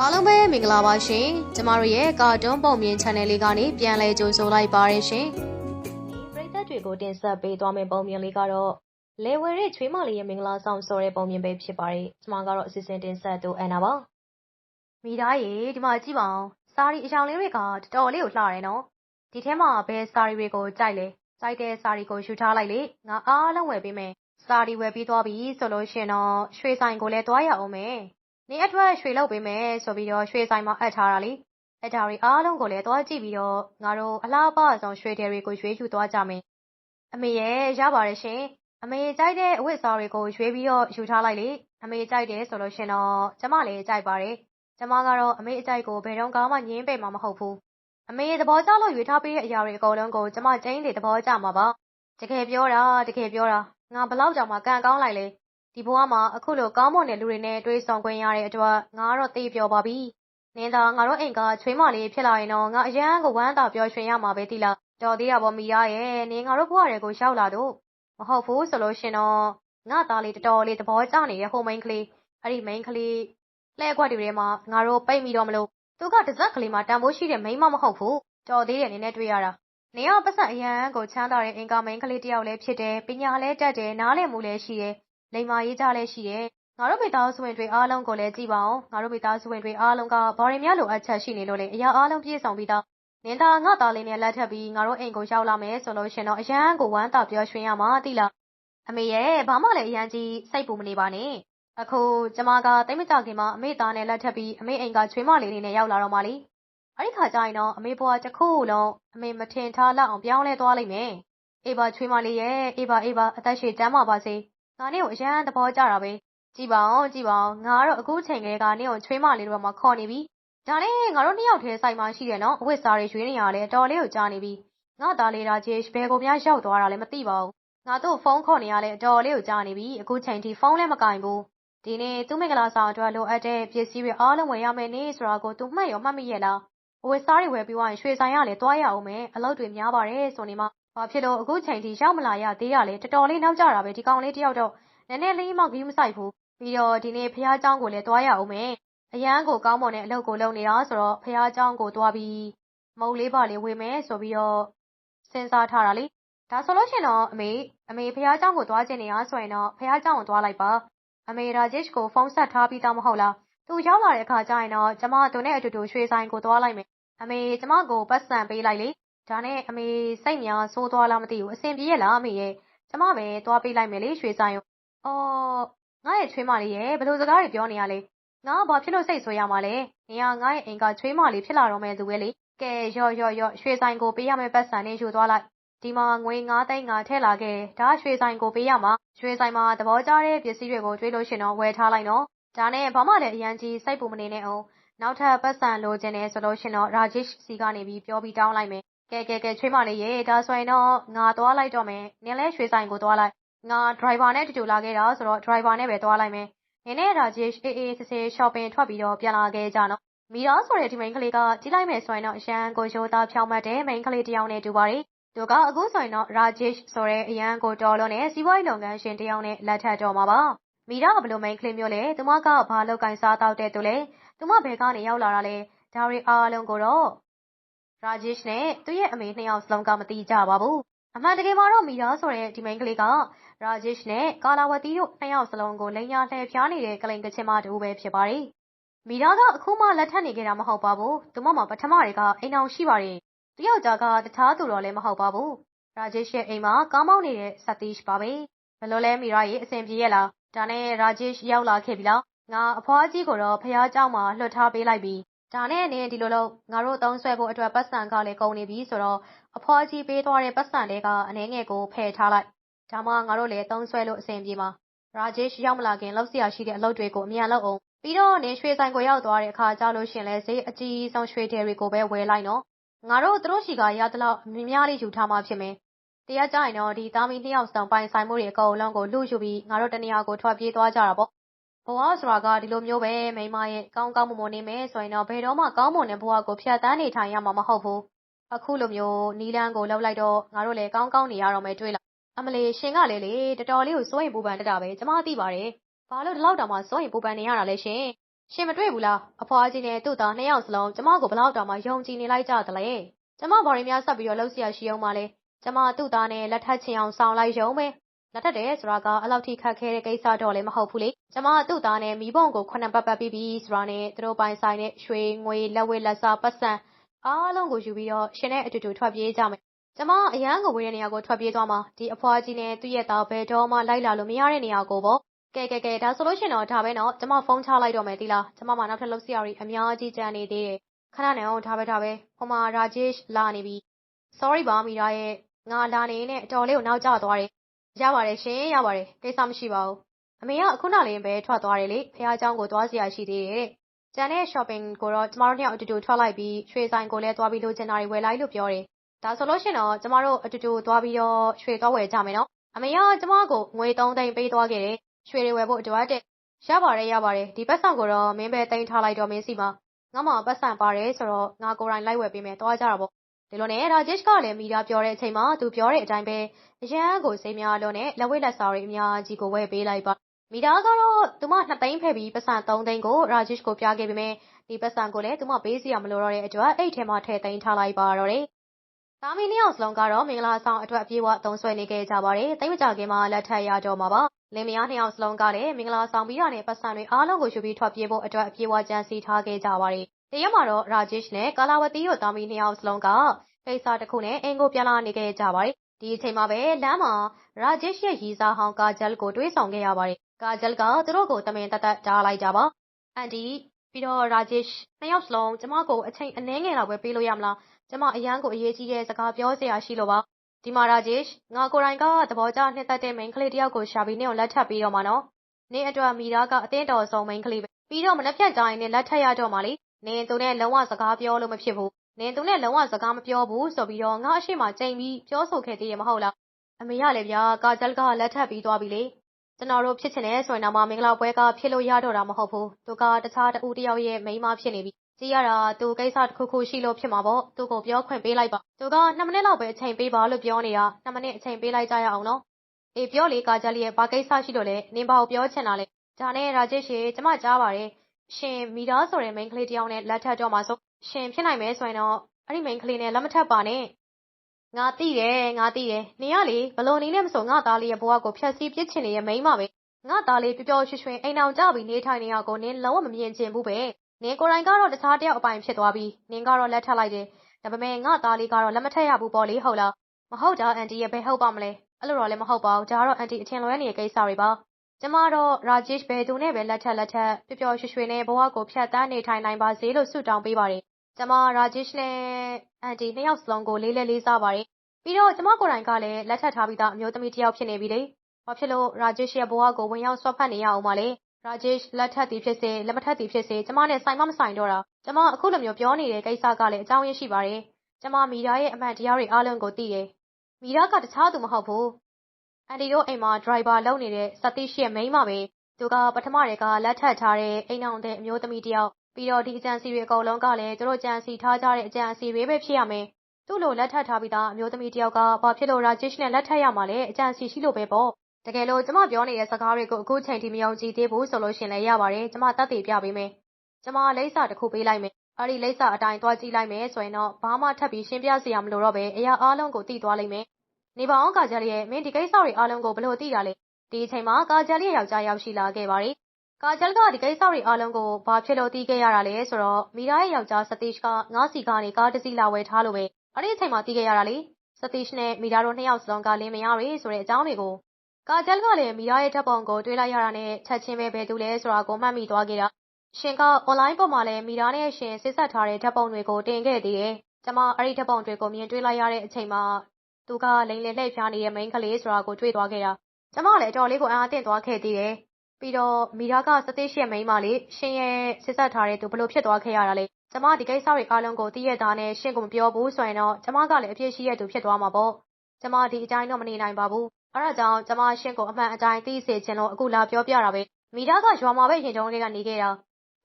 အားလုံးပဲမင်္ဂလာပါရှင်ကျမတို့ရဲ့ကာတွန်းပုံမြင် channel လေးကနေပြန်လည်ကြိုဆိုလိုက်ပါရရှင်ပရိသတ်တွေကိုတင်ဆက်ပေးသွားမယ့်ပုံမြင်လေးကတော့လေဝဲရဲ့ချွေးမလေးရဲ့မင်္ဂလာဆောင်ဆိုတဲ့ပုံမြင်ပဲဖြစ်ပါတယ်ကျမကတော့အစီအစဉ်တင်ဆက်သူအန်နာပါမိသားရေဒီမှာကြည့်ပါအောင်စာရီအယောင်လေးတွေကတော်တော်လေးကိုလှတယ်နော်ဒီထဲမှာဘယ်စာရီတွေကိုကြိုက်လဲကြိုက်တဲ့စာရီကိုယူထားလိုက်လေငါအားလုံးဝယ်ပေးမယ်စာရီဝယ်ပြီးသွားပြီဆိုလို့ရှင်တော့ရွှေဆိုင်ကိုလည်းတွားရအောင်မယ် နေအထွက် ရွှေလောက်ပေးမယ်ဆိုပြီးတော့ ရွှေဆိုင်မှာ အပ်ထားတာလေအတားတွေအားလုံးကိုလည်းတွားကြည့်ပြီးတော့ ငါတို့အလားပါဆောင်ရွှေတယ်တွေကို ရွေးယူသွားကြမယ် အမေရဲ့ရပါတယ်ရှင် အမေကြိုက်တဲ့ အဝတ်အစားတွေကို ရွေးပြီးတော့ ယူထားလိုက်လေ အမေကြိုက်တယ်ဆိုလို့ရှင်တော့ ကျမလည်း ကြိုက်ပါတယ် ကျမကတော့ အမေအကြိုက်ကို ဘယ်တော့မှငင်းပယ်မှာမဟုတ်ဘူး အမေသဘောကျလို့ ရွေးထားပေးတဲ့အရာတွေအကုန်လုံးကို ကျမ ကျင်းတွေသဘောကျမှာပါ တကယ်ပြောတာ တကယ်ပြောတာ ငါဘလောက်ကြောင်မှ ကံကောင်းလိုက်လေ ဒီဘဝမှာအခုလိုကောင်းမွန်တဲ့လူတွေနဲ့တွေ့ဆုံခွင့်ရတဲ့အတွက်ငါကတော့သိပျော်ပါပြီ။နင်သာငါတို့အိမ်ကချွေးမလေးဖြစ်လာရင်တော့ငါအရန်ကိုဝမ်းသာပျော်ရွှင်ရမှာပဲတိလား။တော်သေးတာပေါ့မိရရဲ့နင်ငါတို့ဘဝတွေကိုရောက်လာတော့မဟုတ်ဘူးဆိုလို့ရှင်တော့ငါသားလေးတော်တော်လေးသဘောကျနေတဲ့ဟိုမိန်းကလေးအဲ့ဒီမိန်းကလေးလှဲခွက်တွေထဲမှာငါတို့ပိတ်မိတော့မလို့သူကတစ်စက်ကလေးမှာတန်ဖိုးရှိတဲ့မိန်းမမဟုတ်ဘူးတော်သေးတယ်နင်နဲ့တွေ့ရတာနေရပတ်စံအရန်ကိုချမ်းသာတဲ့အင်ကာမိန်းကလေးတယောက်လည်းဖြစ်တယ်ပညာလည်းတတ်တယ်နားလည်မှုလည်းရှိတယ် လိမ္မာရေးကြလည်းရှိတယ်ငါတို့မိသားစုဝင်တွေအားလုံးကိုလည်းကြည့်ပါအောင်ငါတို့မိသားစုဝင်တွေအားလုံးကဘာတွေများလိုအပ်ချက်ရှိနေလို့လဲအရာအားလုံးပြည့်စုံပြီးသားနင်သားငါသားလေးနဲ့လက်ထပ်ပြီးငါတို့အိမ်ကိုရောက်လာမယ်ဆိုလို့ရှင်တော့အရန်ကိုဝမ်းသာပျော်ရွှင်ရမှာတိလားအမေရဲ့ဘာမှလည်းအရန်ကြီးစိတ်ပူမနေပါနဲ့အခုကျမကတိတ်မကြခင်မှာအမေသားနဲ့လက်ထပ်ပြီးအမေအိမ်ကချွေးမလေးလေးနဲ့ရောက်လာတော့မှလीအဲ့ဒီခါကျရင်တော့အမေဘွားတစ်ခုလုံးအမေမထင်ထားလောက်အောင်ပြောင်းလဲသွားလိမ့်မယ်အေးပါချွေးမလေးရဲ့အေးပါအေးပါအသက်ရှည်ကျမ်းပါပါစေ ငါနေ့ကိုအရန်သဘောကျတာပဲကြည်ပါအောင်ကြည်ပါအောင်ငါကတော့အခုချိန်ကလေးကနေ့ကိုချွေးမလေးတို့မှခေါ်နေပြီဒါနဲ့ငါတို့နှစ်ယောက်တည်းဆိုင်မှာရှိတယ်နော်အဝတ်စားတွေရွေးနေရတယ်တော်လေးကိုကြားနေပြီငါသားလေးဒါဂျေဘယ်ကိုများရောက်သွားတာလဲမသိပါဘူးငါတို့ဖုန်းခေါ်နေရလဲတော်လေးကိုကြားနေပြီအခုချိန်ထိဖုန်းလည်းမကင်ဘူးဒီနေ့သူ့မိဂလာဆောင်အတွက်လိုအပ်တဲ့ပစ္စည်းတွေအားလုံးဝယ်ရမယ်နေဆိုတာကိုသူမှတ်ရောမှတ်မိရဲ့လားအဝတ်စားတွေဝယ်ပြီးွားရင်ရွှေဆိုင်ရလေသွားရအောင်မယ်အလုပ်တွေများပါတယ်ဆိုနေမှ ဘာဖြစ်လို့အခုချိန်ထိရောက်မလာရသေးရလဲတော်တော်လေးနောက်ကျတာပဲဒီကောင်လေးတယောက်တော့နည်းနည်းလေးမှဂီးမဆိုင်ဘူးပြီးတော့ဒီနေ့ဖះเจ้าကိုလည်းသွားရအောင်မယ်အရန်ကိုကောင်းမွန်တဲ့အလုပ်ကိုလုပ်နေတာဆိုတော့ဖះเจ้าကိုသွားပြီးမုတ်လေးပါလေးဝေမယ်ဆိုပြီးတော့စဉ်းစားထားတာလေဒါဆိုလို့ရှင်တော့အမေအမေဖះเจ้าကိုသွားခြင်းနေရဆိုရင်တော့ဖះเจ้าကိုသွားလိုက်ပါအမေရာဂျစ်ကိုဖုန်းဆက်ထားပြီးသားမဟုတ်လားသူရောက်လာတဲ့အခါကျရင်တော့ကျမသူနဲ့အတူတူရွှေဆိုင်ကိုသွားလိုက်မယ်အမေကျမကိုပတ်စံပေးလိုက်လေ ဒါနဲ့အမေစိတ်များဆိုးသွားလားမသိဘူးအဆင်ပြေရဲ့လားအမေရဲ့ကျမပဲသွားပေးလိုက်မယ်လေရွှေဆိုင်ကိုအော်ငါ့ရဲ့ချွေးမလေးရဲ့ဘယ်လိုစကားတွေပြောနေရလဲငါဘာဖြစ်လို့စိတ်ဆိုးရမှာလဲနေရငါ့ရဲ့အိမ်ကချွေးမလေးဖြစ်လာတော့မယ်သူပဲလေကဲရော့ရော့ရော့ရွှေဆိုင်ကိုပေးရမယ့်ပတ်စံနဲ့ယူသွားလိုက်ဒီမှာငွေ9သိန်းကထည့်လာခဲ့ဒါရွှေဆိုင်ကိုပေးရမှာရွှေဆိုင်မှာသဘောကျတဲ့ပစ္စည်းတွေကိုတွေးလို့ရှင်တော့ဝယ်ထားလိုက်နော်ဒါနဲ့ဘာမှလည်းအရန်ကြီးစိတ်ပူမနေနဲ့အောင်နောက်ထပ်ပတ်စံလိုချင်တယ်ဆိုလို့ရှင်တော့ရာဂျစ်စီကနေပြီးပြောပြီးတောင်းလိုက်မယ် ကဲကဲကဲချွေးမလေးရေဒါဆိုရင်တော့ငါသွားလိုက်တော့မယ်နင်လည်းရွှေဆိုင်ကိုသွားလိုက်ငါ driver နဲ့တူတူလာခဲ့တာဆိုတော့ driver နဲ့ပဲသွားလိုက်မယ်နင်နဲ့ရာဂျစ်အေးအေးဆေးဆေး shopping ထွက်ပြီးတော့ပြန်လာခဲ့ကြနော်မီရာဆိုတဲ့ဒီမိန်းကလေးကကြည့်လိုက်မယ်ဆိုရင်တော့အရန်ကိုရိုးသားဖြောင်းမတ်တဲ့မိန်းကလေးတစ်ယောက်နဲ့တူပါတယ်သူကအခုဆိုရင်တော့ Rajesh ဆိုတဲ့အရန်ကိုတော်လွန်တဲ့စီးပွားရေးလုပ်ငန်းရှင်တစ်ယောက်နဲ့လက်ထပ်တော်မှာပါ။မီရာကဘလို့မိန်းကလေးမျိုးလဲ။သူမကဘာလောက်ကင်စားတောက်တဲ့သူလဲ။သူမဘယ်ကနေရောက်လာတာလဲ။ဒါရီအားလုံးကိုတော့ Rajesh နဲ့ သူ့ရဲ့အမေနှစ်ယောက်စလုံးက မသိကြပါဘူး။အမှန်တကယ်မှာတော့ Meera ဆိုတဲ့ ဒီမိန်းကလေးက Rajesh နဲ့ Kalawathi တို့နှစ်ယောက်စလုံးကို လိမ်ညာလှည့်ဖျားနေတဲ့ ကလိမ်ကချင်မတဦးပဲ ဖြစ်ပါတယ်။ Meera က အခုမှ လက်ထပ်နေခဲ့တာ မဟုတ်ပါဘူး။သူမမှာ ပထမတည်းက အိမ်ထောင်ရှိပါတယ်။သူ့ယောက်ျားက တခြားသူတော့လည်း မဟုတ်ပါဘူး။ Rajesh ရဲ့အိမ်မှာ ကားမောင်းနေတဲ့ Satish ပါပဲ။ဘယ်လိုလဲ Meera ရေ အဆင်ပြေရဲ့လား။ဒါနဲ့ Rajesh ရောက်လာခဲ့ပြီလား။ငါ အဖွားကြီးကိုတော့ ဘုရားကျောင်းမှာ လွှတ်ထားပေးလိုက်ပြီ ဒါနဲ့နင်ဒီလိုလို့ငါတို့သုံးဆွဲဖို့အတွက်ပတ်စံကလည်းကုန်နေပြီဆိုတော့အဖွားကြီးပေးသွားတဲ့ပတ်စံလေးကအနှဲငယ်ကိုဖယ်ထားလိုက်ဒါမှငါတို့လည်းသုံးဆွဲလို့အဆင်ပြေမှာရာဂျေရှ်ရောက်မလာခင်လောက်စရာရှိတဲ့အလုပ်တွေကိုအမြန်လုပ်အောင်ပြီးတော့နင်ရွှေဆိုင်ကိုရောက်သွားတဲ့အခါကြောက်လို့ရှင်လဲဈေးအကြီးဆုံးရွှေထည်တွေကိုပဲဝယ်လိုက်နော်ငါတို့တို့ရှိကရတဲ့လောက်အများလေးယူထားမှဖြစ်မယ်တရားကြရင်တော့ဒီသားမီးနှစ်ယောက်ဆောင်ပိုင်ဆိုင်မှုတွေအကုန်လုံးကိုလှုပ်ယူပြီးငါတို့တနေရာကိုထွက်ပြေးသွားကြတာပေါ့ ဘဝဆိုတာက ဒီလိုမျိုးပဲ မိမရဲ့ကောင်းကောင်းမွန်မွန်နေမယ်ဆိုရင်တော့ ဘယ်တော့မှ ကောင်းမွန်တဲ့ဘဝကို ဖြတ်တန်းနေထိုင်ရမှာ မဟုတ်ဘူး။အခုလိုမျိုးနီလန်းကိုလှုပ်လိုက်တော့ ငါတို့လည်း ကောင်းကောင်းနေရတော့မယ် တွေ့လား။အမလီရှင်ကလည်းလေ တော်တော်လေးကို စိုးရင်ပူပန်တက်တာပဲ ကျမသိပါတယ်။ဘာလို့ ဒီလောက်တောင်မှ စိုးရင်ပူပန်နေရတာလဲရှင် ရှင်မတွေ့ဘူးလား အဖွားကြီးနဲ့ သူ့သားနှစ်ယောက်စလုံး ကျမကိုဘလောက်တောင်မှ ယုံကြည်နေလိုက်ကြသလဲ ကျမ ဘာရင်းများ ဆက်ပြီးတော့လှုပ်ရှားရှိအောင်ပါလဲ ကျမ သူ့သားနဲ့ လက်ထပ်ချင်အောင်ဆောင်လိုက်ရုံပဲ လက်ထပ်တယ်ဆိုတာကအလောက်ထိခက်ခဲတဲ့ကိစ္စတော့လည်းမဟုတ်ဘူးလေကျမသူ့သားနဲ့မိဘုံကိုခုနှစ်ပတ်ပတ်ပြီးပြီးဆိုတာနဲ့သူတို့ပိုင်ဆိုင်တဲ့ရွှေငွေလက်ဝဲလက်စားပတ်စံအားလုံးကိုယူပြီးတော့ရှင်နဲ့အတူတူထွက်ပြေးကြမယ်ကျမအရန်ကိုဝေးတဲ့နေရာကိုထွက်ပြေးသွားမှာဒီအဖွားကြီးနဲ့သူ့ရဲ့သားဘယ်တော့မှလိုက်လာလို့မရတဲ့နေရာကိုပေါ့ကဲကဲကဲဒါဆိုလို့ရှင်တော့ဒါပဲနော်ကျမဖုန်းချလိုက်တော့မယ်သီလားကျမမှနောက်ထပ်လုပ်စရာတွေအများကြီးကြံနေသေးတယ်ခဏနေအောင်ဒါပဲဒါပဲဟိုမှာရာဂျေ့လာနေပြီ sorry ပါမီရာရဲ့ငါလာနေနဲ့အတော်လေးကိုနောက်ကျသွားတယ် ရပါတယ်ရှင်ရပါတယ်ကိစ္စမရှိပါဘူးအမေကအခုနောက်လေးပဲထွက်သွားတယ်လေဖះเจ้าကိုသွားစရာရှိသေးတယ်ကျန်တဲ့ shopping ကိုတော့ကျမတို့နှစ်ယောက်အတူတူထွက်လိုက်ပြီးရွှေဆိုင်ကိုလည်းသွားပြီးလိုချင်တာတွေဝယ်လိုက်လို့ပြောတယ်ဒါဆိုလို့ရှင်တော့ကျမတို့အတူတူသွားပြီးတော့ရွှေသွားဝယ်ကြမယ်နော်အမေကကျမကိုငွေ3သိန်းပေးသွားခဲ့တယ်ရွှေတွေဝယ်ဖို့အတွက်တဲ့ရပါတယ်ရပါတယ်ဒီပတ်စံကိုတော့မင်းပဲတင်ထားလိုက်တော့မင်းစီမှာငါမှပတ်စံပါတယ်ဆိုတော့ငါကိုယ်တိုင်လိုက်ဝယ်ပေးမယ်သွားကြတာပေါ့ ဒီလိုနဲ့ရာဂျစ်ကလည်းမိသားပြောတဲ့အချိန်မှာ သူပြောတဲ့အတိုင်းပဲ အရန်ကိုစိတ်များလို့နဲ့ လက်ဝဲလက်စားတွေ အများကြီးကို ဝယ်ပေးလိုက်ပါမိသားကတော့ သူမ2သိန်းဖဲ့ပြီးပတ်စံ3သိန်းကိုရာဂျစ်ကိုပြခဲ့ပေမဲ့ ဒီပတ်စံကိုလည်း သူမပေးစီရမလို့တော့တဲ့အတွက် အဲ့ထဲမှာ ထည့်သိမ်းထားလိုက်ပါတော့တယ် သားမီးနှစ်ယောက်စလုံးကတော့ မင်္ဂလာဆောင်အတွက် အပြေးအဝ သုံးဆွဲနေခဲ့ကြပါတယ်။တိတ်မကြခင်မှာ လက်ထပ်ရတော့မှာပါ။လင်မယားနှစ်ယောက်စလုံးကလည်း မင်္ဂလာဆောင်ပြီးတာနဲ့ပတ်စံတွေအားလုံးကို ယူပြီးထွက်ပြေးဖို့အတွက် အပြေးအဝ ကြံစီထားခဲ့ကြပါတယ်။ တရက်မှာတော့ရာဂျစ်နဲ့ကာလာဝတီတို့ သားမီးနှစ်ယောက်စလုံးကကိစ္စတစ်ခုနဲ့အင်ကို ပြန်လာနေခဲ့ကြပါတယ်။ဒီအချိန်မှာပဲ လမ်းမှာရာဂျစ်ရဲ့ရီစားဟောင်းကာဂျယ်ကို တွေးဆောင်ခဲ့ရပါတယ်။ကာဂျယ်ကသူတို့ကို တမင်တသက်တားလိုက်ကြပါ။အန်တီ ပြီးတော့ရာဂျစ်နှစ်ယောက်စလုံး ကျမကို အချိန်အနည်းငယ်လောက်ပဲ ပေးလို့ရမလား ကျမ အရန်ကို အရေးကြီးတဲ့ စကားပြောစရာရှိလို့ပါ ဒီမှာရာဂျစ်ငါကိုယ်တိုင်က သဘောကျနှစ်သက်တဲ့ မိန်းကလေးတယောက်ကို ရှာပြီးနေအောင်လက်ထပ်ပြီးတော့မှာနော် နင်းအတွက် မိသားကအတင်းတော်ဆုံး မိန်းကလေးပဲ ပြီးတော့ မနှက်ဖြတ်ကြရင် နင်းလက်ထပ်ရတော့မှာလေ နင်းသူနဲ့လုံးဝစကားပြောလို့မဖြစ်ဘူးနင်းသူနဲ့လုံးဝစကားမပြောဘူးဆိုပြီးတော့ငါအရှိမကြိမ်ပြီးပြောဆိုခဲ့သေးရမဟုတ်လားအမေရလေဗျာကာဂျယ်ကလက်ထပ်ပြီးသွားပြီလေကျွန်တော်တို့ဖြစ်ချင်တဲ့ဆိုရင်တော့မင်္ဂလာပွဲကဖြစ်လို့ရတော့တာမဟုတ်ဘူးသူကတခြားတဦးတယောက်ရဲ့မိန်းမဖြစ်နေပြီကြည့်ရတာသူကိစ္စတစ်ခုခုရှိလို့ဖြစ်မှာပေါ့သူကိုပြောခွင့်ပေးလိုက်ပါသူက2မိနစ်လောက်ပဲအချိန်ပေးပါလို့ပြောနေတာ2မိနစ်အချိန်ပေးလိုက်ကြရအောင်နော်အေးပြောလေကာဂျလီရဲ့ဘာကိစ္စရှိလို့လဲနင်ဘာကိုပြောချင်တာလဲဒါနဲ့ရာဂျစ်ရှေကျမကြားပါတယ် ရှင်မီတာဆိုတဲ့ မိန်းကလေးတယောက်နဲ့ လက်ထပ်တော့မှာဆိုရှင်ဖြစ်နိုင်မယ်ဆိုရင်တော့ အဲ့ဒီမိန်းကလေးနဲ့ လက်မထပ်ပါနဲ့ ငါသိတယ် ငါသိတယ် နင်ကလေဘလို့နေနဲ့မဆို ငါသားလေးရဲ့ဘဝကို ဖျက်ဆီးပစ်ချင်နေရဲ့ မိန်းမပဲ ငါသားလေး ပျော်ပျော်ရွှင်ရွှင် အိမ်အောင်ကြပြီး နေထိုင်နေရကို နင်လုံးဝ မမြင်ချင်ဘူးပဲ နင်ကိုယ်တိုင်ကတော့ တခြားတယောက်အပိုင်ဖြစ်သွားပြီ နင်ကတော့ လက်ထပ်လိုက်တယ် ဒါပေမဲ့ ငါသားလေးကတော့ လက်မထက်ရဘူးပေါ့လေ ဟုတ်လား မဟုတ်တာ အန်တီရဲ့ ဘယ်ဟုတ်ပါမလဲ အဲ့လိုတော့လည်း မဟုတ်ပါဘူး ဒါကတော့ အန်တီ အထင်လွဲနေတဲ့ ကိစ္စတွေပါ ကျမတော့ရာဂျစ်ဘယ်သူနဲ့ပဲ လက်ထက်လက်ထက်ပျော်ပျော်ရွှင်ရွှင်နဲ့ ဘဝကို ဖြတ်သန်းနေထိုင်နိုင်ပါစေလို့ ဆုတောင်းပေးပါတယ် ကျမရာဂျစ်နဲ့ အန်တီ နှစ်ယောက်စလုံးကို လေးလေးလေးစားပါတယ် ပြီးတော့ ကျမကိုယ်တိုင်ကလည်း လက်ထပ်ထားပြီးသား အမျိုးသမီးတစ်ယောက် ဖြစ်နေပြီလေ ဘာဖြစ်လို့ရာဂျစ်ရဲ့ဘဝကို ဝင်ရောက်ဆွတ်ဖက်နေရအောင်မလဲရာဂျစ်လက်ထပ်သည်ဖြစ်စေ လက်မထပ်သည်ဖြစ်စေ ကျမနဲ့ ဆိုင်မမဆိုင်တော့တာ ကျမ အခုလိုမျိုး ပြောနေတဲ့ကိစ္စကလည်း အကြောင်းရင်းရှိပါတယ် ကျမ မီရာရဲ့ အမှန်တရားတွေအားလုံးကို သိတယ် မီရာက တခြားသူမဟုတ်ဘူး အန်ဒီတို့အိမ်မှာ ဒရိုင်ဘာလုပ်နေတဲ့စတိရှိရဲ့ မိန်းမပဲ သူက ပထမတည်းက လက်ထပ်ထားတဲ့ အိမ်အောင်တဲ့အမျိုးသမီးတယောက် ပြီးတော့ ဒီအကြံစီတွေ အကုန်လုံးကလည်း သူတို့ကြံစီထားကြတဲ့ အကြံစီတွေပဲ ဖြစ်ရမယ် သူ့လို လက်ထပ်ထားပြီးသား အမျိုးသမီးတယောက်က ဘာဖြစ်လို့ရာဂျစ်နဲ့ လက်ထပ်ရမှာလဲ အကြံစီရှိလို့ပဲပေါ့ တကယ်လို့ ကျမပြောနေတဲ့ စကားတွေကို အခုချိန်ထိ မယုံကြည်သေးဘူးဆိုလို့ရှင်လည်း ရပါတယ် ကျမတတ်သိပြပေးမယ် ကျမ လိမ့်စာတစ်ခုပေးလိုက်မယ် အဲ့ဒီလိမ့်စာအတိုင်း သွားကြည့်လိုက်မယ်ဆိုရင်တော့ ဘာမှ ထပ်ပြီး ရှင်းပြစရာ မလိုတော့ပဲအရာအားလုံးကို သိသွားလိမ့်မယ် နေပါအောင်ကာဂျယ်လီရဲ့မင်းဒီကိစ္စတွေအားလုံးကိုဘလို့သိတာလဲဒီအချိန်မှာကာဂျယ်လီရဲ့ယောက်ျားရောက်ရှိလာခဲ့ပါတယ်ကာဂျယ်ကဒီကိစ္စတွေအားလုံးကိုဘာဖြစ်လို့သိခဲ့ရတာလဲဆိုတော့မီရာရဲ့ယောက်ျားစတိရှ်ကငါးစီကနေကားတစ်စီးလာဝယ်ထားလို့ပဲအဲ့ဒီအချိန်မှာသိခဲ့ရတာလေစတိရှ်နဲ့မီရာတို့နှစ်ယောက်စလုံးကလင်းမယားတွေဆိုတဲ့အကြောင်းတွေကိုကာဂျယ်ကလည်းမီရာရဲ့ဓာတ်ပုံကိုတွေးလိုက်ရတာနဲ့ချက်ချင်းပဲဘယ်သူလဲဆိုတာကိုမှတ်မိသွားခဲ့တာရှင်ကအွန်လိုင်းပေါ်မှာလည်းမီရာနဲ့ရှင်စစ်ဆက်ထားတဲ့ဓာတ်ပုံတွေကိုတင်ခဲ့သေးတယ်။ကျမအဲ့ဒီဓာတ်ပုံတွေကိုမြင်တွေ့လိုက်ရတဲ့အချိန်မှာ သူကလိန်လည်လှည့်ဖျားနေတဲ့မိန်းကလေးဆိုတာကိုတွေ့သွားခဲ့တာ။ကျမလည်းအတော်လေးကိုအံ့အားသင့်သွားခဲ့သေးတယ်။ပြီးတော့မီရာကစသိရှိရဲ့မိန်းမလေးရှင်ရဲ့စစ်ဆက်ထားတဲ့သူဘလို့ဖြစ်သွားခဲ့ရတာလဲ။ကျမဒီကိစ္စတွေအားလုံးကိုသိရတာနဲ့ရှင်ကိုမပြောဘူးဆိုရင်တော့ကျမကလည်းအပြစ်ရှိရသူဖြစ်သွားမှာပေါ့။ကျမဒီအတိုင်းတော့မနေနိုင်ပါဘူးအဲဒါကြောင့်ကျမရှင့်ကိုအမှန်အတိုင်းသိစေချင်လို့အခုလာပြောပြတာပဲမိသားကရွာမှာပဲရင်တုံးလေးကနေခဲ့တာ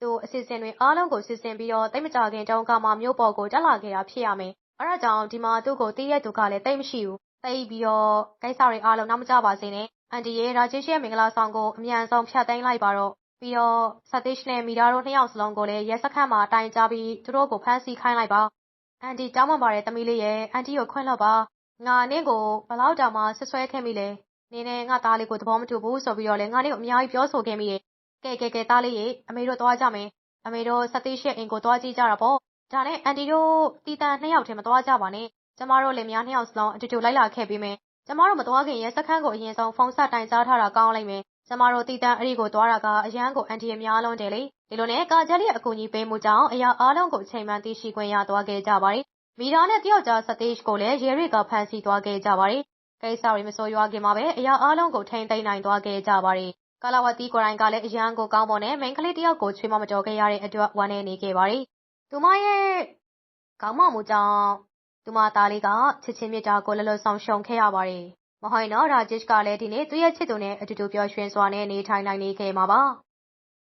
သူအစီအစဉ်တွေအားလုံးကိုစစ်စင်ပြီးတော့တိတ်မကြခင်တုန်းကမှမြို့ပေါ်ကိုတက်လာခဲ့တာဖြစ်ရမယ် အဲဒါကြောင့်ဒီမှာသူ့ကိုသိရသူကလည်းတိတ်မရှိဘူးသိပြီးတော့ကိစ္စတွေအားလုံးနောက်မကြပါစေနဲ့အန်တီရဲ့ရာဂျစ်ရဲ့မင်္ဂလာဆောင်ကိုအမြန်ဆုံးဖြတ်သိမ်းလိုက်ပါတော့ပြီးတော့စတိရှနဲ့မိသားတို့နှစ်ယောက်စလုံးကိုလည်းရဲစခန်းမှာတိုင်ကြားပြီးသူတို့ကိုဖမ်းဆီးခိုင်းလိုက်ပါအန်တီတောင်းပန်ပါတယ်သမီးလေးရဲ့အန်တီကိုခွင့်လွှတ်ပါငါနင့်ကိုဘလောက်တောင်မှဆွဆွဲခဲ့မိလဲနင်းနဲ့ငါသားလေးကိုသဘောမတူဘူးဆိုပြီးတော့လေငါနင့်ကိုအများကြီးပြောဆိုခဲ့မိတယ်ကဲကဲကဲသားလေးရေအမေတို့သွားကြမယ်အမေတို့စတိရှရဲ့အိမ်ကိုသွားကြည့်ကြတာပေါ့ ဒါနဲ့အန်တီတို့တီတန်နှစ်ယောက်ထဲမသွားကြပါနဲ့ကျမတို့လင်မယားနှစ်ယောက်စလုံးအတူတူလိုက်လာခဲ့ပြီးမယ်ကျမတို့မသွားခင်ရဲစခန်းကိုအရင်ဆုံးဖုန်းဆက်တိုင်ကြားထားတာကောင်းလိုက်မယ်ကျမတို့တီတန်အဲ့ဒီကိုသွားတာကအရန်ကိုအန်တီအများလုံးတယ်လေဒီလိုနဲ့ကာဂျက်လေးအကူကြီးပေးမှုကြောင့်အရာအားလုံးကိုအချိန်မှန်သိရှိခွင့်ရသွားခဲ့ကြပါတယ်မိသားနဲ့တယောက်ကြားစတေးကိုလည်းရဲတွေကဖမ်းဆီးသွားခဲ့ကြပါတယ်ကိစ္စတွေမဆိုးရွားခင်မှာပဲအရာအားလုံးကိုထိန်းသိမ်းနိုင်သွားခဲ့ကြပါတယ်ကာလာဝတီကိုရိုင်းကလည်းအရန်ကိုကောင်းမွန်တဲ့မိန်းကလေးတယောက်ကိုချွေးမမတော်ခဲ့ရတဲ့အတွက်ဝမ်းနည်းနေခဲ့ပါတယ် သူမရဲ့ကောင်းမွန်မှုကြောင့်သူမသားလေးကချစ်ချင်းမြတ်တာကိုလှလှဆောင်ရှုံခဲ့ရပါတယ်မဟုတ်ရင်တော့ရာဂျစ်ကလည်းဒီနေ့သူ့ရဲ့ချစ်သူနဲ့အတူတူပျော်ရွှင်စွာနဲ့နေထိုင်နိုင်နေခဲ့မှာပါ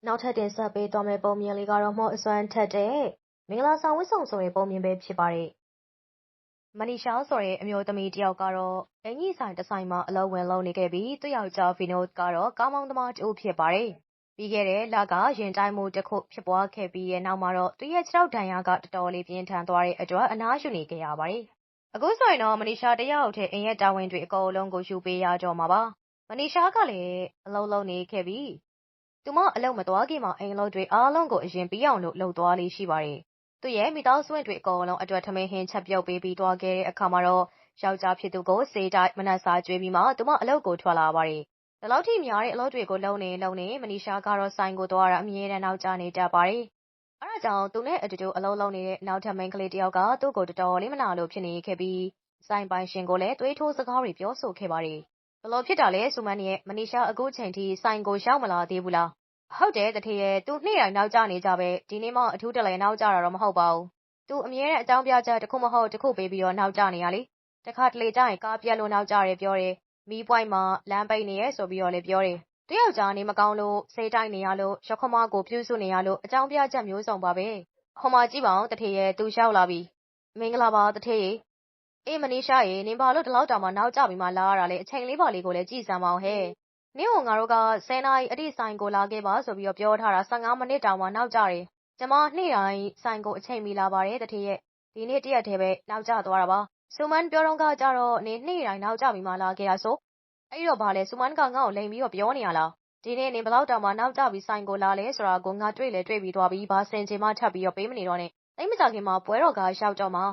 နောက်ထပ်တင်ဆက်ပေးသွားမယ့်ပုံမြင်လေးကတော့မော့အစွမ်းထက်တဲ့မင်္ဂလာဆောင်ဝတ်ဆောင်ဆိုတဲ့ပုံမြင်ပဲဖြစ်ပါတယ်မနီရှာဆိုတဲ့အမျိုးသမီးတယောက်ကတော့အင်ကြီးဆိုင်တစ်ဆိုင်မှာအလုပ်ဝင်လုပ်နေခဲ့ပြီးသူ့ယောက်ျားဗီနိုကတော့ကားမောင်းသမားတူဖြစ်ပါတယ် ပြီးခဲ့တဲ့လကရင်တိုင်းမှုတစ်ခု ဖြစ်ပွားခဲ့ပြီးရဲ့နောက်မှာတော့ သူ့ရဲ့ ခြေထောက်ဒဏ်ရာက တော်တော်လေး ပြင်းထန်သွားတဲ့အတွက် အနားယူနေခဲ့ရပါတယ် အခုဆိုရင်တော့ မနီရှာတယောက်ထဲ အိမ်ရဲ့တာဝန်တွေ အကုန်လုံးကို ယူပေးရကြမှာပါ မနီရှာကလည်း အလုံးလုံးနေခဲ့ပြီး သူမ အလုံးမသွားခင်မှာ အိမ်လုံးတွေ အားလုံးကို အရင်ပြီးအောင်လို့လှုပ်သွားလေးရှိပါတယ် သူ့ရဲ့မိသားစုဝင်တွေ အကုန်လုံးအတွက် ထမင်းဟင်းချက်ပြုတ်ပေးပြီး သွားခဲ့တဲ့အခါမှာတော့ ယောက်ျားဖြစ်သူကိုစေတိုက် မနက်စာကျွေးပြီးမှ သူမ အလုပ်ကို ထွက်လာပါတယ်။ ဒီလောက်ထိများတဲ့အလုပ်တွေကို လုပ်နေလုပ်နေ မနီရှာကတော့ ဆိုင်ကိုသွားတာ အမြဲတမ်း နောက်ကျနေတတ်ပါတယ်။အဲဒါကြောင့် သူနဲ့အတူတူ အလုပ်လုပ်နေတဲ့ နောက်ထပ် မိန်းကလေးတယောက်က သူ့ကို တော်တော်လေး မနာလို့ဖြစ်နေခဲ့ပြီး ဆိုင်ပိုင်ရှင်ကိုလည်း သွေးထိုးစကားတွေ ပြောဆိုခဲ့ပါတယ်။ဘလို့ဖြစ်တာလဲ ဆူမန်ရဲ့ မနီရှာ အခုချိန်ထိ ဆိုင်ကို ရောက်မလာသေးဘူးလား ဟုတ်တယ်တထေရဲ့ သူ နေ့တိုင်း နောက်ကျနေကြပဲ ဒီနေ့မှ အထူးတလဲနောက်ကျတာတော့ မဟုတ်ပါဘူး သူ အမြဲတမ်း အကြောင်းပြချက်တစ်ခုမဟုတ်တစ်ခုပေးပြီးတော့ နောက်ကျနေရလေ တခါတလေကျရင် ကားပြက်လို့ နောက်ကျတယ် ပြောတယ် မီးပွိုင်းမှာ လမ်းပိတ်နေရဲဆိုပြီးတော့လည်း ပြောတယ်တယောက်ကြားနေမကောင်းလို့စေးတိုက်နေရလို့ရခမကို ပြုစုနေရလို့ အကြောင်းပြချက်မျိုးစုံပါပဲ ဟိုမှာကြည့်ပါဦးတထေရဲ့သူလျှောက်လာပြီ မင်္ဂလာပါတထေရေ အေး မနီရှာရေ နင်ဘာလို့ ဒီလောက်တောင်မှ နောက်ကျပြီးမှ လာရတာလဲ အချိန်လေးပါလေးကိုလည်း ကြည်စမ်းပါအောင်ဟဲ့နင့်ကို ငါတို့က10နာရီအတိဆိုင်ကိုလာခဲ့ပါဆိုပြီးတော့ ပြောထားတာ15မိနစ်တောင်မှ နောက်ကျတယ်။ကျမ နေ့တိုင်း ဆိုင်ကို အချိန်မီလာပါတယ်တထေရဲ့။ဒီနေ့တရက်တည်းပဲ နောက်ကျသွားတာပါ။ ဆူမန်ပြောတော့ကကြတော့ နင်နေ့တိုင်းနောက်ကျပြီးမှ လာခဲ့တာဆို။အဲ့တော့ဗာလဲဆူမန်ကငါ့ကို လိန်ပြီးတော့ ပြောနေရလား။ဒီနေ့ နင်ဘလောက်တောင်မှ နောက်ကျပြီး ဆိုင်ကိုလာလဲဆိုတာကို ငါတွေ့လေတွေ့ပြီးသွားပြီးဘာစင်ချင်မှ ထပ်ပြီးတော့ ပေးမနေတော့နဲ့။တိတ်မကြခင်မှာ ပွဲတော်ကရောက်တော့မှ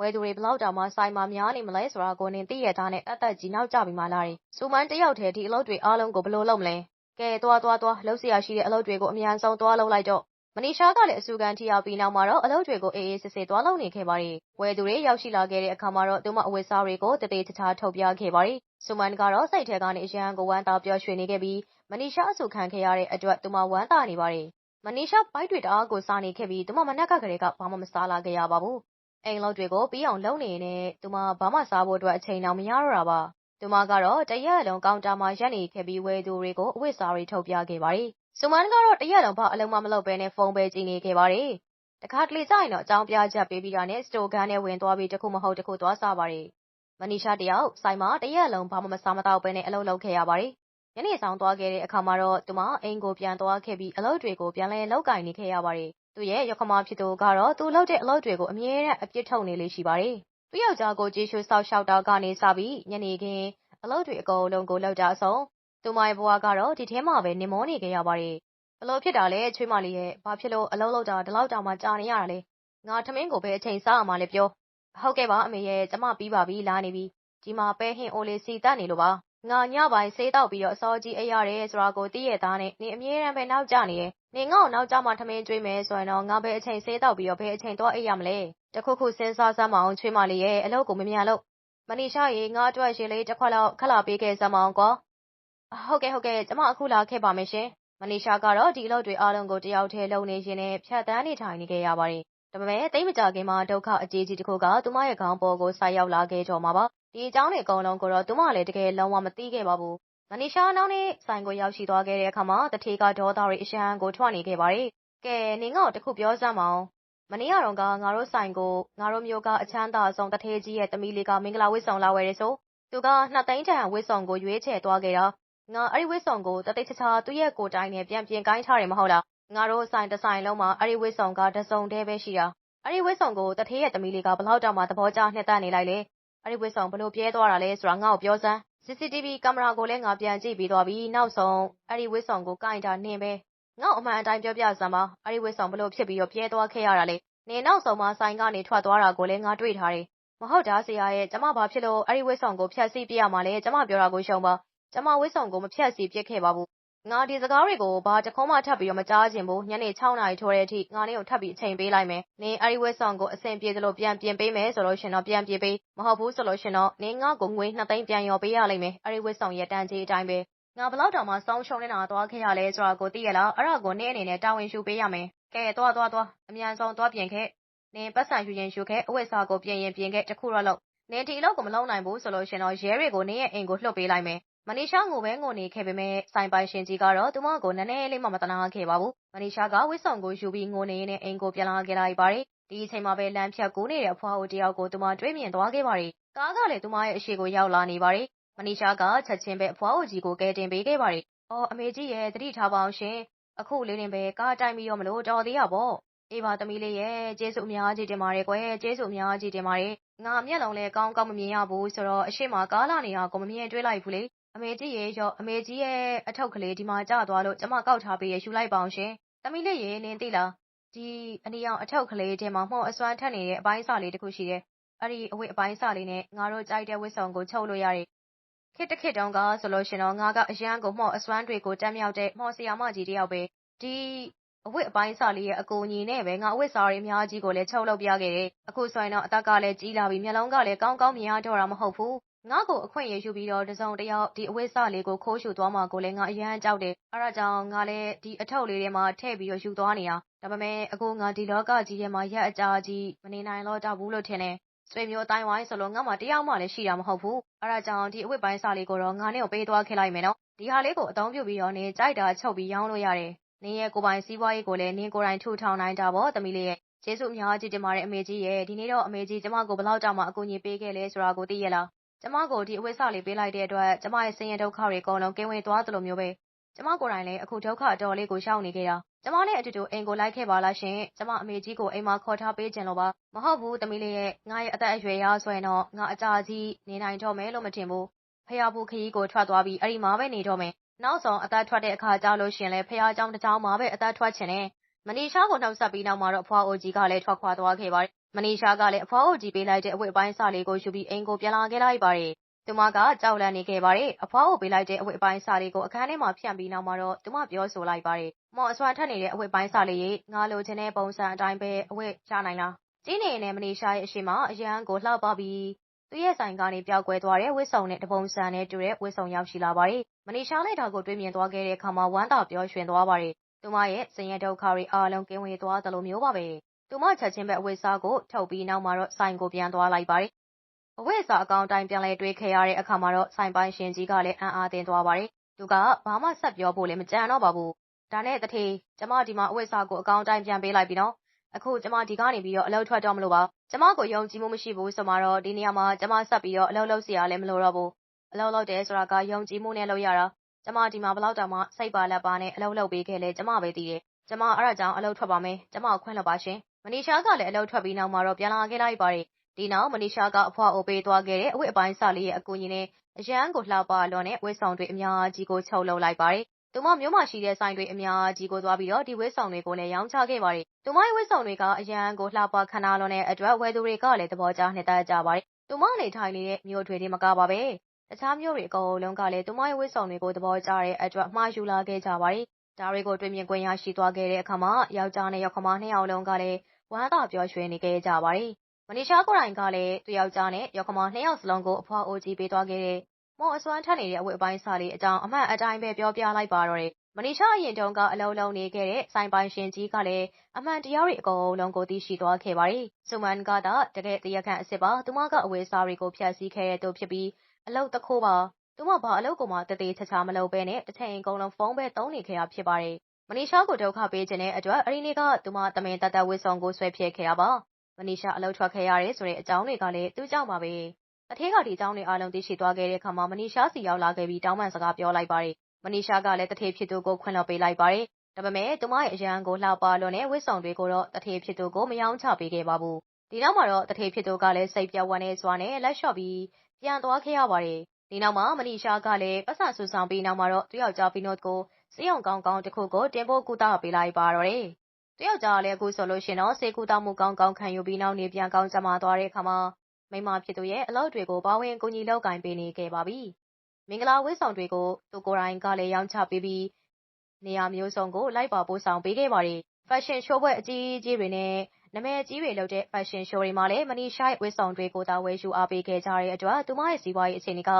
ဝယ်သူတွေဘလောက်တောင်မှ ဆိုင်မှာ များနေမလဲဆိုတာကို နင်သိရသားနဲ့အသက်ကြီး နောက်ကျပြီးမှ လာတယ်။စူမန်တယောက်တည်း ဒီအလုပ်တွေအားလုံးကို ဘယ်လိုလုပ်မလဲ။ကဲ သွားသွားသွားလှုပ်ရှားရှိတဲ့ အလုပ်တွေကို အများဆုံး သွားလုပ်လိုက်တော့ မနီရှာကလည်းအစူကန်ထိရောက်ပြီးနောက်မှာတော့ အလုပ်တွေကို အေးအေးဆေးဆေး သွားလုပ်နေခဲ့ပါတယ်။ဝယ်သူတွေ ရောက်ရှိလာခဲ့တဲ့အခါမှာတော့ သူမအဝတ်စားတွေကိုတသေးတခြားထုတ်ပြခဲ့ပါတယ်။စူမန်ကတော့ စိတ်ထဲကနေ အရန်ကို ဝမ်းသာပျော်ရွှင်နေခဲ့ပြီး မနီရှာအစူခံခဲ့ရတဲ့အတွက် သူမဝမ်းသာနေပါတယ်။မနီရှာပိုက်တွေ တအားကိုစားနေခဲ့ပြီး သူမ မနက်ကကလေးက ဘာမှ မစားလာခဲ့ရပါဘူး အိမ်လုပ်တွေကို ပြီးအောင်လုပ်နေနဲ့ သူမ ဘာမှစားဖို့အတွက် အချိန်တောင် မရတော့တာပါ သူမကတော့ တရက်လုံး ကောင်တာမှာရက်နေခဲ့ပြီး ဝယ်သူတွေကို အဝတ်စားတွေ ထုတ်ပြခဲ့ပါတယ်။ ဆူမန်ကတော့ တရက်လုံး ဘာအလုံးမမလုပ်ဘဲနဲ့ဖုန်းပဲ ကြည့်နေခဲ့ပါတယ်။တခါတလေကျရင်တော့ အကြောင်းပြချက်ပေးပြီးတာနဲ့ စတိုကန်နဲ့ဝင်သွားပြီး တခုမဟုတ်တခု သွားစားပါတယ်။မနီရှာတယောက် ဆိုင်မှာ တရက်လုံး ဘာမှမစားမတော့ဘဲနဲ့အလုပ်လုပ်ခဲ့ရပါတယ်။ညနေဆောင်သွားခဲ့တဲ့အခါမှာတော့ သူမ အိမ်ကိုပြန်သွားခဲ့ပြီး အလုပ်တွေကို ပြန်လဲလုပ်ကင်နေခဲ့ရပါတယ် သူ့ရဲ့ယက္ခမဖြစ်သူကတော့ သူလုပ်တဲ့အလုပ်တွေကို အမြဲတမ်း အပြစ်ထုတ်နေလေရှိပါတယ်။သူ့ယောက်ျားကို ကြည့်ရှုစောက်ရှောက်တာကနေစပြီး ညနေခင်း အလုပ်တွေအကုန်လုံးကို လုပ်ကြအဆုံး သူမရဲ့ဘဝကတော့ ဒီထဲမှာပဲနေမောနေခဲ့ရပါတယ်။ဘလို့ဖြစ်တာလဲ ချွေးမလေးရဲ့ ဘာဖြစ်လို့ အလုပ်လုပ်တာ ဒီလောက်တောင်မှ ကြာနေရတာလဲ။ငါ ထမင်းကိုပဲအချိန်စားအောင်မလဲ ပြော။ဟုတ်ကဲ့ပါ အမေရဲ့ ကျမ ပြီးပါပြီ လာနေပြီ။ဒီမှာ ပဲဟင်အိုလေး စီတက်နေလို့ပါ။ငါ ညပိုင်း ဆေးတောက်ပြီးတော့ အစောကြီးအိပ်ရတယ်ဆိုတာကို သိရသားနဲ့နေအမြဲတမ်းပဲ နောက်ကျနေရဲ့နေငေါ့နောက်ကျမှ ထမင်းကျွေးမယ်ဆိုရင်တော့ ငါ ဘယ်အချိန် ဆေးတောက်ပြီးတော့ ဘယ်အချိန်တော့အိပ်ရမလဲတခုခု စဉ်းစားစမ်းမအောင်ချွေးမလေးရဲ့ အလုပ်ကိုမမြန်လို့မနီရှာရေ ငါအတွက်ရှင်လေးတစ်ခွက်လောက်ခလာပေးခဲ့စမ်းမအောင်ကွာ ဟုတ်ကဲ့ဟုတ်ကဲ့ကျမအခုလာခဲ့ပါမယ်ရှင်မနီရှာကတော့ဒီအလုပ်တွေအားလုံးကိုတယောက်တည်းလုပ်နေရှင်နဲ့ဖြတ်တန်းနေထိုင်နေခဲ့ရပါတယ်ဒါပေမဲ့တိတ်မကြခင်မှာဒုက္ခအကြီးကြီးတစ်ခုကသူမရဲ့ခေါင်းပေါ်ကိုဆိုက်ရောက်လာခဲ့ကြော်မှာပါဒီအကြောင်းတွေအကုန်လုံးကိုတော့သူမလည်းတကယ်လုံးဝမသိခဲ့ပါဘူးမနီရှာနောက်နေ့ဆိုင်ကိုရောက်ရှိသွားခဲ့တဲ့အခါမှာတထေကဒေါသတွေအရှမ်းကိုထွက်နေခဲ့ပါတယ်။ကဲနင်ငေါ့တခုပြောစမ်းမအောင်။မနေ့ကတော့ကငါတို့ဆိုင်ကိုငါတို့မျိုးကအချမ်းသာဆုံးတထေကြီးရဲ့တမီးလေးကမင်္ဂလာဝတ်ဆောင်လာဝယ်တယ်ဆို။သူကနှစ်သိန်းတန်ဝတ်ဆောင်ကိုရွေးချယ်သွားခဲ့တာ ငါအဲ့ဒီဝတ်စုံကိုတသိချာချာသူ့ရဲ့ကိုယ်တိုင်းနဲ့ပြန်ပြင်ကိုင်းထားတယ်မဟုတ်လားငါတို့ဆိုင်တစ်ဆိုင်လုံးမှာအဲ့ဒီဝတ်စုံကတစုံတည်းပဲရှိတာအဲ့ဒီဝတ်စုံကိုတထေးရဲ့သမီးလေးကဘလောက်တောင်မှသဘောကျနှစ်သက်နေလိုက်လေအဲ့ဒီဝတ်စုံဘလို့ပြဲသွားတာလဲဆိုတာငါ့ကိုပြောစမ်း CCTV ကင်မရာကိုလည်းငါပြန်ကြည့်ပြီးသွားပြီနောက်ဆုံးအဲ့ဒီဝတ်စုံကိုကင်တာနင်းပဲငါ့အမှန်အတိုင်းပြောပြစမ်းပါအဲ့ဒီဝတ်စုံဘလို့ဖြစ်ပြီးတော့ပြဲသွားခဲ့ရတာလေနင်နောက်ဆုံးမှဆိုင်ကနေထွက်သွားတာကိုလည်းငါတွေ့ထားတယ်မဟုတ်တာဆရာရဲ့ကျမဘာဖြစ်လို့အဲ့ဒီဝတ်စုံကိုဖျက်ဆီးပြရမှာလဲကျမပြောတာကိုရှုံပါ ကျမဝတ်စုံကိုမဖျက်ဆီးပြစ်ခဲ့ပါဘူးငါဒီစကားတွေကိုဘာတခုံးမှထပ်ပြီးတော့မကြားချင်ဘူးညနေ6နာရီထိုးတဲ့အထိငါနင်းကိုထပ်ပြီးအချိန်ပေးလိုက်မယ်နင်အဲ့ဒီဝက်ဆောင်ကိုအဆင်ပြေသလိုပြန်ပြင်ပေးမယ်ဆိုလို့ရှင်တော့ပြန်ပြင်ပေးမဟုတ်ဘူးဆိုလို့ရှင်တော့နင်ငါ့ကိုငွေ2သိန်းပြန်ရော်ပေးရလိမ့်မယ်အဲ့ဒီဝက်ဆောင်ရဲ့တန်ကြီးအတိုင်းပဲငါဘလောက်တောင်မှစောင်းရှုံနေတာသွားခဲ့ရလဲဆိုတာကိုသိရလားအဲ့ဒါကိုနင်းအနေနဲ့တာဝန်ယူပေးရမယ်ကဲသွားသွားသွားအမြန်ဆုံးသွားပြင်ခဲ့နင်ပတ်စံယူရင်ယူခဲ့အဝက်စားကိုပြင်ရင်ပြင်ခဲ့တခုတော့လို့နင်ဒီအလုပ်ကိုမလုပ်နိုင်ဘူးဆိုလို့ရှင်တော့ရဲတွေကိုနင်းရဲ့အိမ်ကိုလှုပ်ပေးလိုက်မယ် မနီရှာငိုပဲငိုနေခဲ့ပေမဲ့ဆိုင်ပိုင်ရှင်ကြီးကတော့သူမကိုနည်းနည်းလေးမှမတနာခဲ့ပါဘူး။မနီရှာကဝစ်ဆောင်ကိုယူပြီးငိုနေရင်းအိမ်ကိုပြန်လာခဲ့လိုက်ပါတယ်။ဒီအချိန်မှာပဲလမ်းဖြတ်ကူးနေတဲ့အဖွားအိုတယောက်ကိုသူမတွေ့မြင်သွားခဲ့ပါတယ်။ကားကလည်းသူမရဲ့အရှိကိုရောက်လာနေပါတယ်။မနီရှာကချက်ချင်းပဲအဖွားအိုကြီးကိုကဲတင်ပေးခဲ့ပါတယ်။အော်အမေကြီးရဲ့တတိထားပါအောင်ရှင်။အခုလေးတင်ပဲကားတိုင်းပြီးတော့မလို့တော်သေးရပေါ့။အေးပါသမီးလေးရဲ့ကျေးဇူးအများကြီးတင်ပါတယ်ကွယ်ကျေးဇူးအများကြီးတင်ပါတယ်။ငါမျက်လုံးလည်းကောင်းကောင်းမမြင်ရဘူးဆိုတော့အရှိမကားလာနေတာကိုမမြင်တွေ့လိုက်ဘူးလေ အမေကြီးရေရောအမေကြီးရဲ့အထုပ်ကလေးဒီမှာကျသွားလို့ကျမကောက်ထားပေးရယူလိုက်ပါအောင်ရှင်။သမီးလေးရေနင်သိလားဒီအနီအောင်အထုပ်ကလေးထဲမှာမှော်အစွမ်းထက်နေတဲ့အပိုင်းစာလေးတစ်ခုရှိတယ်။အဲ့ဒီအဝတ်အပိုင်းစာလေးနဲ့ငါတို့ကြိုက်တဲ့ဝတ်စုံကိုချုပ်လို့ရတယ်။ခေတ်တစ်ခေတ်တုန်းကဆိုလို့ရှင်တော့ငါကအရန်ကိုမှော်အစွမ်းတွေကိုတက်မြောက်တဲ့မှော်ဆရာမကြီးတယောက်ပဲ။ဒီအဝတ်အပိုင်းစာလေးရဲ့အကူအညီနဲ့ပဲငါအဝတ်စားတွေအများကြီးကိုလည်းချုပ်လုပ်ပြခဲ့တယ်။အခုဆိုရင်တော့အသက်ကလည်းကြီးလာပြီမျက်လုံးကလည်းကောင်းကောင်းမြင်ရတော့တာမဟုတ်ဘူး ငါ့ကိုအခွင့်အရေးယူပြီးတော့ တစုံတယောက် ဒီအဝတ်စလေးကို ခိုးယူသွားမှာကိုလည်း ငါအရမ်းကြောက်တယ်။အဲဒါကြောင့် ငါလည်း ဒီအထုပ်လေးထဲမှာ ထည့်ပြီးတော့ ယူသွားနေတာ။ဒါပေမဲ့ အခု ငါ ဒီလောကကြီးထဲမှာ ရက်အကြာကြီး မနေနိုင်တော့ဘူးလို့ထင်တယ်။ဆွေမျိုးအသိုင်းအဝိုင်းဆိုလို့ ငါ့မှာ တယောက်မှလည်း ရှိတာမဟုတ်ဘူး။အဲဒါကြောင့် ဒီအဝတ်ပိုင်းစလေးကိုတော့ ငါနဲ့ကို ပေးသွားခဲ့လိုက်မယ်နော်။ဒီဟာလေးကို အသုံးပြုပြီးတော့ နင်ကြိုက်တာချုပ်ပြီး ရောင်းလို့ရတယ်။နင်ရဲ့ ကိုယ်ပိုင်စီးပွားရေးကိုလည်း နင်ကိုယ်တိုင် ထူထောင်နိုင်တာပေါ့ သမီးလေးရဲ့။ကျေးဇူးအများကြီးတင်ပါတယ် အမေကြီးရဲ့။ဒီနေ့တော့ အမေကြီး ကျမကို ဘယ်လောက်တောင်မှ အကူအညီပေးခဲ့လဲဆိုတာကို သိရဲ့လား ကျမကို ဒီအဝတ်စလေး ပေးလိုက်တဲ့အတွက် ကျမရဲ့ ဆင်းရဲဒုက္ခတွေ အကုန်လုံး ကင်းဝေးသွားသလိုမျိုးပဲ၊ကျမကိုယ်တိုင်လည်း အခု ဒုက္ခအတော်လေးကို ရောက်နေခဲ့တာ။ကျမနဲ့အတူတူ အိမ်ကို လိုက်ခဲ့ပါလားရှင့်။ကျမ အမေကြီးကို အိမ်မှာ ခေါ်ထားပေးချင်လို့ပါ။မဟုတ်ဘူး သမီးလေးရဲ့။ငါ့ရဲ့ အသက်အရွယ်အရဆိုရင်တော့ ငါ အကြာကြီး နေနိုင်တော့မယ်လို့ မထင်ဘူး။ဘုရားဖူးခရီးကို ထွက်သွားပြီး အဲဒီမှာပဲ နေတော့မယ်။နောက်ဆုံး အသက်ထွက်တဲ့အခါကျလို့ရှိရင်လည်း ဘုရားကျောင်း တကျောင်းမှာပဲ အသက်ထွက်ချင်တယ် မနီရှားကိုနှုတ်ဆက်ပြီးနောက်မှာတော့ အဖွားအိုကြီးကလည်း ထွက်ခွာသွားခဲ့ပါတယ် မနီရှားကလည်း အဖွားအိုကြီးပေးလိုက်တဲ့ အဝတ်အပိုင်းစာလေးကိုယူပြီး အိမ်ကိုပြန်လာခဲ့လိုက်ပါတယ် သူမက ကြောက်လန့်နေခဲ့ပါတယ်။အဖွားကိုပေးလိုက်တဲ့ အဝတ်အပိုင်းစာလေးကို အခန်းထဲမှာဖြန့်ပြီးနောက်မှာတော့ သူမပြောဆိုလိုက်ပါတယ်။မော်အစွမ်းထက်နေတဲ့ အဝတ်ပိုင်းစာလေးရေ ငါလိုချင်တဲ့ပုံစံအတိုင်းပဲ အဝတ်ရနိုင်လား။ကြီးနေနဲ့ မနေရှာရဲ့အရှိမအရန်ကိုလှပပြီး သူ့ရဲ့ဆိုင်ကနေ ပျောက်ကွယ်သွားတဲ့ ဝတ်စုံနဲ့ တပုံစံနဲ့တူတဲ့ ဝတ်စုံရောက်ရှိလာပါတယ်။မနေရှာလိုက်တာကိုတွေ့မြင်သွားခဲ့တဲ့အခါမှာ ဝမ်းသာပျော်ရွှင်သွားပါတယ်။ သူမရဲ့ဆင်းရဲဒုက္ခတွေအားလုံးကင်းဝေးသွားသလိုမျိုးပါပဲ။သူမချက်ချင်းပဲအဝတ်စားကိုထုတ်ပြီးနောက်မှာတော့ဆိုင်ကိုပြန်သွားလိုက်ပါတယ်အဝတ်အစားအကောင်အတိုင်းပြန်လည်တွေးခဲ့ရတဲ့အခါမှာတော့ဆိုင်ပိုင်ရှင်ကြီးကလည်းအံ့အားသင့်သွားပါတယ်။သူကဘာမှဆက်ပြောဖို့လည်းမကြံတော့ပါဘူး။ဒါနဲ့တထေးကျမဒီမှာအဝတ်အစားကိုအကောင်အတိုင်းပြန်ပေးလိုက်ပြီနော်။အခုကျမဒီကနေပြီးတော့အလုပ်ထွက်တော့မလို့ပါ။ကျမကိုယုံကြည်မှုမရှိဘူးဆိုမှတော့ဒီနေရာမှာကျမဆက်ပြီးတော့အလုပ်လုပ်စရာလည်းမလိုတော့ဘူး။အလုပ်လုပ်တယ်ဆိုတာကယုံကြည်မှုနဲ့လုပ်ရတာ။ ကျမဒီမှာဘလောက်တောင်မှစိတ်ပါလက်ပါနဲ့အလုပ်လုပ်ပေးခဲ့လဲကျမပဲသိတယ်။ကျမအဲ့ဒါကြောင့်အလုပ်ထွက်ပါမယ်။ကျမကိုခွင့်လွှတ်ပါရှင်။မနီရှာကလည်းအလုပ်ထွက်ပြီးနောက်မှာတော့ပြန်လာခဲ့လိုက်ပါတယ်ဒီနောက်မနီရှာကအဖွားအိုပေးသွားခဲ့တဲ့အဝတ်အပိုင်းစလေးရဲ့အကူအညီနဲ့အရန်ကိုလှပလွန်တဲ့ဝတ်ဆောင်တွေအများကြီးကိုချုပ်လုပ်လိုက်ပါတယ်။သူမမျိုးမှရှိတဲ့ဆိုင်တွေအများကြီးကိုသွားပြီးတော့ဒီဝတ်ဆောင်တွေကိုလည်းရောင်းချခဲ့ပါတယ်။သူမရဲ့ဝတ်ဆောင်တွေကအရန်ကိုလှပခနာလွန်တဲ့အတွက်ဝယ်သူတွေကလည်းသဘောကျနှစ်သက်ကြပါတယ်။သူမနေထိုင်နေတဲ့မြို့တွေတွေမကပါပဲ။ တခြားမြို့တွေ အကုန်လုံးကလည်း သူမရဲ့ ဝတ်ဆောင်တွေကို သဘောကျတဲ့အတွက် မှားယူလာခဲ့ကြပါတယ်။ဒါတွေကို တွေ့မြင်ခွင့်ရရှိသွားခဲ့တဲ့အခါမှာ ယောက်ျားနဲ့ ယောက်ျားမနှစ်ယောက်လုံးကလည်း ဝမ်းသာပျော်ရွှင်နေခဲ့ကြပါတယ်။မနီရှာကိုယ်တိုင်ကလည်း သူယောက်ျားနဲ့ ယောက္ခမ နှစ်ယောက်စလုံးကို အဖွားအိုကြီးပေးသွားခဲ့တဲ့မော်အစွမ်းထက်နေတဲ့ အဝတ်အပိုင်းစာလေးအကြောင်း အမှန်အတိုင်းပဲ ပြောပြလိုက်ပါတော့တယ်။မနီရှာအရင်တုန်းက အလုံးလုံးနေခဲ့တဲ့ ဆိုင်ပိုင်ရှင်ကြီးကလည်း အမှန်တရားတွေ အကုန်လုံးကို သိရှိသွားခဲ့ပါတယ်။ဆူမန်ကသာ တကယ်တရားခံအစ်စ်ပါ သူမက အဝယ်စားတွေကို ဖျက်ဆီးခဲ့တဲ့သူဖြစ်ပြီး အလုတ်တခိုးပါ သူမ ဘာအလုတ်ကိုမှတသေးချာချာ မလုပ်ဘဲနဲ့ တစ်ချိန်အကုန်လုံး ဖုန်းပဲ သုံးနေခဲ့တာ ဖြစ်ပါတယ်။မနီရှာကို ဒုက္ခပေးခြင်းတဲ့အတွက်အရင်နေ့က သူမတမင်တတဝစ်ဆောင်ကို ဆွဲဖြစ်ခဲ့တာပါ မနီရှာ အလုပ်ထွက်ခဲ့ရတယ်ဆိုတဲ့ အကြောင်းတွေကလည်း သူ့ကြောင့်ပါပဲတထေးက ဒီအကြောင်းတွေအားလုံး သိရှိသွားခဲ့တဲ့အခါမှာ မနီရှားစီရောက်လာခဲ့ပြီး တောင်းပန်စကား ပြောလိုက်ပါတယ်။မနီရှားကလည်းတထေးဖြစ်သူကို ခွင့်လွှတ်ပေးလိုက်ပါတယ်။ဒါပေမဲ့ သူမရဲ့ အရန်ကို လှပလွန်တဲ့ဝစ်ဆောင်တွေကိုတော့တထေးဖြစ်သူကိုမယောင်းချပေးခဲ့ပါဘူး။ဒီနောက်မှာတော့တထေးဖြစ်သူကလည်း စိတ်ပြတ်ဝမ်းနေစွာနဲ့ လက်လျှော့ပြီး ပြန်သွားခဲ့ရပါတယ်။ဒီနောက်မှာ မနီရှားကလည်းပတ်စံဆူဆောင်ပြီးနောက်မှာတော့ သူယောက်ျားပီနို့ကိုစေးရုံကောင်းကောင်းတစ်ခုကို တင်ဖို့ကုသပေးလိုက်ပါတော့တယ်။သူယောက်ျားကလည်း အခုဆိုလို့ရှင်တော့စေကူတောက်မှုကောင်းကောင်းခံယူပြီး နောက်နေပြန်ကောင်းကြမှာသွားတဲ့အခါမှာ မိမဖြစ်သူရဲ့ အလုပ်တွေကိုဘာဝင်ကူညီလောက်ကင်ပေးနေခဲ့ပါပြီ။မင်္ဂလာဝတ်ဆောင်တွေကို သူကိုယ်တိုင်ကလည်း ရောင်းချပေးပြီး နေရာမျိုးစုံကို လိုက်ပါပို့ဆောင်ပေးခဲ့ပါတယ်။ Fashion show ပွဲအကြီးကြီးတွေနဲ့ နာမည်ကြီးတွေလုပ်တဲ့ Fashion show တွေမှာလည်း မနီရှာရဲ့ ဝတ်ဆောင်တွေကိုသာ ဝယ်ယူအားပေးခဲ့ကြတဲ့အတွက် သူမရဲ့ စီးပွားရေးအခြေအနေက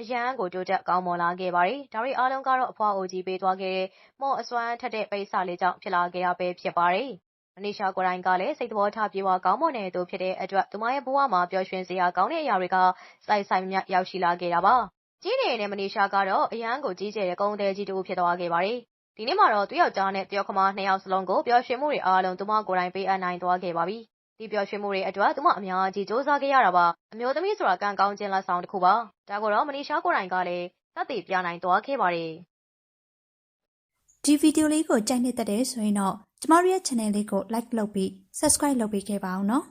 အရန်ကို တိုးတက်ကောင်းမွန်လာခဲ့ပါတယ်။ဒါတွေအားလုံးကတော့ အဖွားအိုကြီးပေးသွားခဲ့တဲ့မော့အစွမ်းထက်တဲ့ ပိတ်စာလေးကြောင့် ဖြစ်လာခဲ့တာပဲ ဖြစ်ပါတယ်။မနီရှာကိုယ်တိုင်ကလည်း စိတ်သဘောထားပြေဝကောင်းမွန်တဲ့သူ ဖြစ်တဲ့အတွက် သူမရဲ့ဘဝမှာ ပျော်ရွှင်စရာကောင်းတဲ့အရာတွေက စိုက်ဆိုင်မြရောက်ရှိလာခဲ့တာပါ။ကြီးနေတဲ့ မနီရှာကတော့ အရန်ကိုကြီးကျယ်တဲ့ ကုန်းသည်ကြီးတူဖြစ်သွားခဲ့ပါတယ်။ ဒီနေ့မှာတော့ သူယောက်ျားနဲ့တယောက်ခမ နှစ်ယောက်စလုံးကို ပျော်ရွှင်မှုတွေအားလုံး သူမကိုယ်တိုင် ပေးအပ်နိုင်သွားခဲ့ပါပြီ။ဒီပျော်ရွှင်မှုတွေအတွက် သူမ အများကြီးစူးစမ်းခဲ့ရတာပါ။အမျိုးသမီးဆိုတာ ကံကောင်းခြင်း လက်ဆောင်တစ်ခုပါ။ဒါကိုတော့ မနီရှာကိုယ်တိုင်ကလည်း သက်သေပြနိုင်သွားခဲ့ပါတယ်။ဒီဗီဒီယိုလေးကို ကြိုက်နှစ်သက်တယ်ဆိုရင်တော့ ကျမတို့ရဲ့ channel လေးကို like လုပ်ပြီး subscribe လုပ်ပေးခဲ့ပါအောင်နော်